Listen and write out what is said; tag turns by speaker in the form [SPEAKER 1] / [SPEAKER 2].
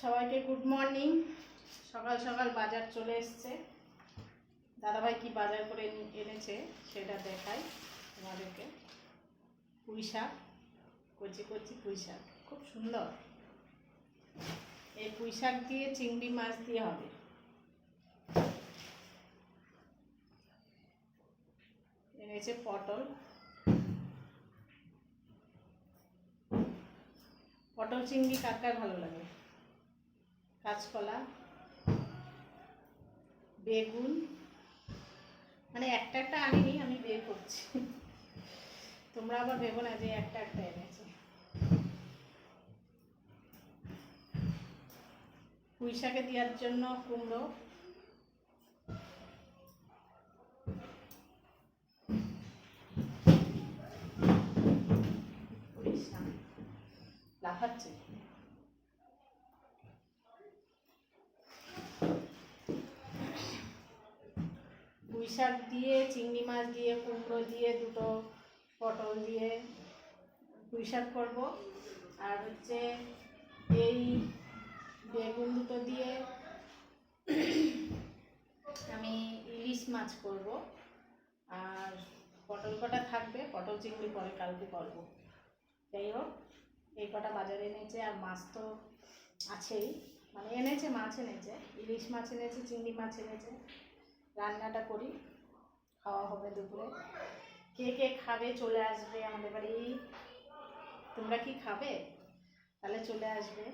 [SPEAKER 1] সবাইকে good morning সকাল সকাল বাজার চলে এসছে। দাদাভাই কি বাজার করে এনেছে সেটা দেখাই তোমাদেরকে। পুঁই শাক, কচি কচি পুঁই শাক, খুব সুন্দর। এই পুঁই শাক দিয়ে চিংড়ি মাছ দিয়ে হবে। এনেছে পটল। পটল, চিংড়ি কার কার ভালো লাগে? কাঁচকলা, বেগুন মানে একটা একটা আনিনি, আমি বের করছি। তোমরা আবার ভেবো না যে একটা একটা এনেছে। পুঁই শাকে দেওয়ার জন্য কুমড়ো। লাফাচ্ছে পুঁই শাক দিয়ে, চিংড়ি মাছ দিয়ে, কুমড়ো দিয়ে, দুটো পটল দিয়ে পুঁই শাক করব। আর হচ্ছে এই বেগুন দুটো দিয়ে আমি ইলিশ মাছ করব। আর পটল কটা থাকবে? পটল, চিংড়ি পরে কালকে করব। যাই হোক, এই কটা বাজারে এনেছে, আর মাছ তো আছেই। মানে এনেছে, মাছ এনেছে। ইলিশ মাছ এনেছে, চিংড়ি মাছ এনেছে। রান্নাটা করি, খাওয়া হবে দুপুরে। কে কে খাবে চলে আসবে আমাদের বাড়ি। তোমরা কি খাবে? তাহলে চলে আসবে।